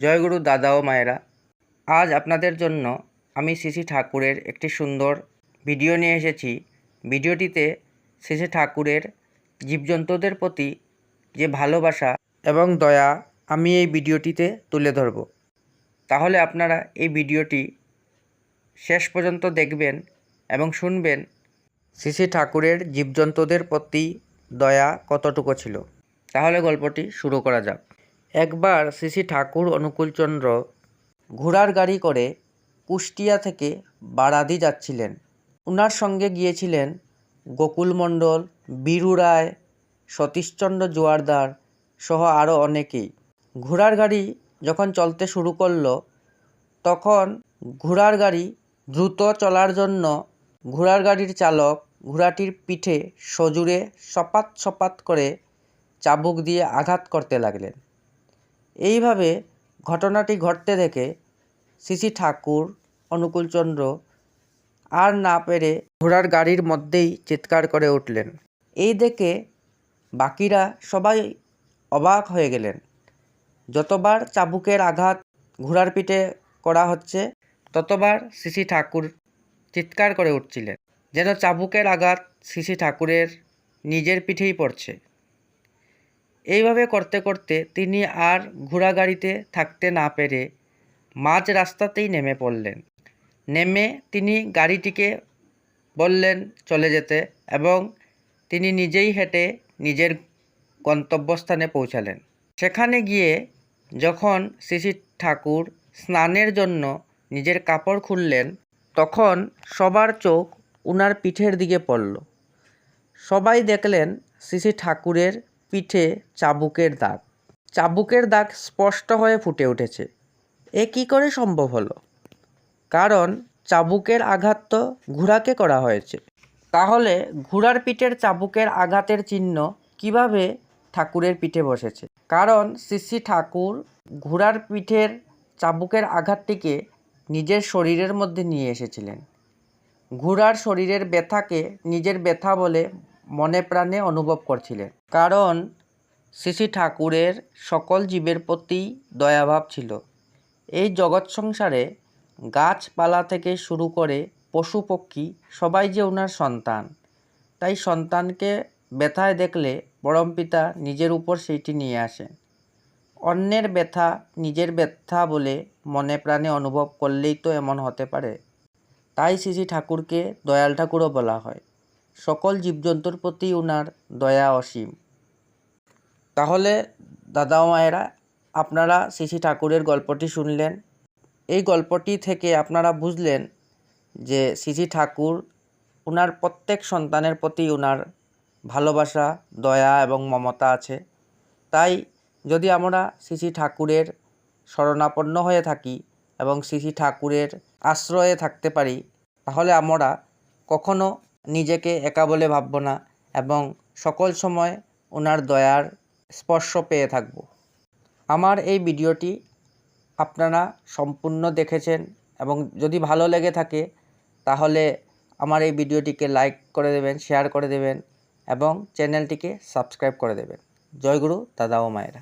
জয়গুরু দাদা ও মায়েরা, আজ আপনাদের জন্য আমি শ্রী ঠাকুরের একটি সুন্দর ভিডিও নিয়ে এসেছি। ভিডিওটিতে শ্রী ঠাকুরের জীবজন্তুদের প্রতি যে ভালোবাসা এবং দয়া আমি এই ভিডিওটিতে তুলে ধরব। তাহলে আপনারা এই ভিডিওটি শেষ পর্যন্ত দেখবেন এবং শুনবেন শ্রী ঠাকুরের জীবজন্তুদের প্রতি দয়া কতটুকু ছিল। তাহলে গল্পটি শুরু করা যাক। একবার শ্রী ঠাকুর অনুকূলচন্দ্র ঘোড়ার গাড়ি করে কুষ্টিয়া থেকে বারাদি যাচ্ছিলেন। ওনার সঙ্গে গিয়েছিলেন গোকুল মণ্ডল, বীরু রায়, সতীশচন্দ্র জোয়ারদার সহ আরও অনেকেই। ঘোড়ার গাড়ি যখন চলতে শুরু করল, তখন ঘোড়ার গাড়ি দ্রুত চলার জন্য ঘোড়ার গাড়ির চালক ঘোড়াটির পিঠে সজোরে সপাত সপাত করে চাবুক দিয়ে আঘাত করতে লাগলেন। এইভাবে ঘটনাটি ঘটতে দেখে শ্রী ঠাকুর অনুকূলচন্দ্র আর না পেরে ঘোড়ার গাড়ির মধ্যেই চিৎকার করে উঠলেন। এই দেখে বাকিরা সবাই অবাক হয়ে গেলেন। যতবার চাবুকের আঘাত ঘোড়ার পিঠে করা হচ্ছে, ততবার শ্রী ঠাকুর চিৎকার করে উঠছিলেন, যেন চাবুকের আঘাত শ্রী ঠাকুরের নিজের পিঠেই পড়ছে। এইভাবে করতে করতে তিনি আর ঘোড়া গাড়িতে থাকতে না পেরে মাঝ রাস্তাতেই নেমে পড়লেন। নেমে তিনি গাড়িটিকে বললেন চলে যেতে এবং তিনি নিজেই হেঁটে নিজের গন্তব্যস্থানে পৌঁছালেন। সেখানে গিয়ে যখন শ্রী ঠাকুর স্নানের জন্য নিজের কাপড় খুললেন, তখন সবার চোখ উনার পিঠের দিকে পড়ল। সবাই দেখলেন শ্রী ঠাকুরের পিঠে চাবুকের দাগ। চাবুকের দাগ স্পষ্ট হয়ে ফুটে উঠেছে। এ কী করে সম্ভব হলো? কারণ চাবুকের আঘাত তো ঘোড়াকে করা হয়েছে। তাহলে ঘোড়ার পিঠের চাবুকের আঘাতের চিহ্ন কীভাবে ঠাকুরের পিঠে বসেছে? কারণ শ্রী ঠাকুর ঘোড়ার পিঠের চাবুকের আঘাতটিকে নিজের শরীরের মধ্যে নিয়ে এসেছিলেন। ঘোড়ার শরীরের ব্যথাকে নিজের ব্যথা বলে মনে প্রাণে অনুভব করছিলেন। কারণ শ্রী ঠাকুরের সকল জীবের প্রতি দয়াভাব ছিল। এই জগৎ সংসারে গাছপালা থেকে শুরু করে পশু পক্ষী, সবাই যে ওনার সন্তান, তাই সন্তানকে ব্যথায় দেখলে পরম পিতা নিজের উপর সেইটি নিয়ে আসেন। অন্যের ব্যথা নিজের ব্যথা বলে মনে প্রাণে অনুভব করলেই তো এমন হতে পারে। তাই শ্রী ঠাকুরকে দয়াল ঠাকুরও বলা হয়। সকল জীবজন্তুর প্রতি ওনার দয়া অসীম। তাহলে, দাদা মায়েরা, আপনারা শ্রী ঠাকুরের গল্পটি শুনলেন। এই গল্পটি থেকে আপনারা বুঝলেন যে শ্রী ঠাকুর ওনার প্রত্যেক সন্তানের প্রতি ওনার ভালোবাসা, দয়া এবং মমতা আছে। তাই, যদি আমরা শ্রী ঠাকুরের শরণাপন্ন হয়ে থাকি এবং শ্রী ঠাকুরের আশ্রয়ে থাকতে পারি, তাহলে আমরা কখনো নিজেকে একা বলে ভাবব না এবং সকল সময় ওনার দয়ার স্পর্শ পেয়ে থাকব। আমার এই ভিডিওটি আপনারা সম্পূর্ণ দেখেছেন এবং যদি ভালো লেগে থাকে, তাহলে আমার এই ভিডিওটিকে লাইক করে দেবেন, শেয়ার করে দেবেন এবং চ্যানেলটিকে সাবস্ক্রাইব করে দেবেন। জয়গুরু দাদা ও মায়েরা।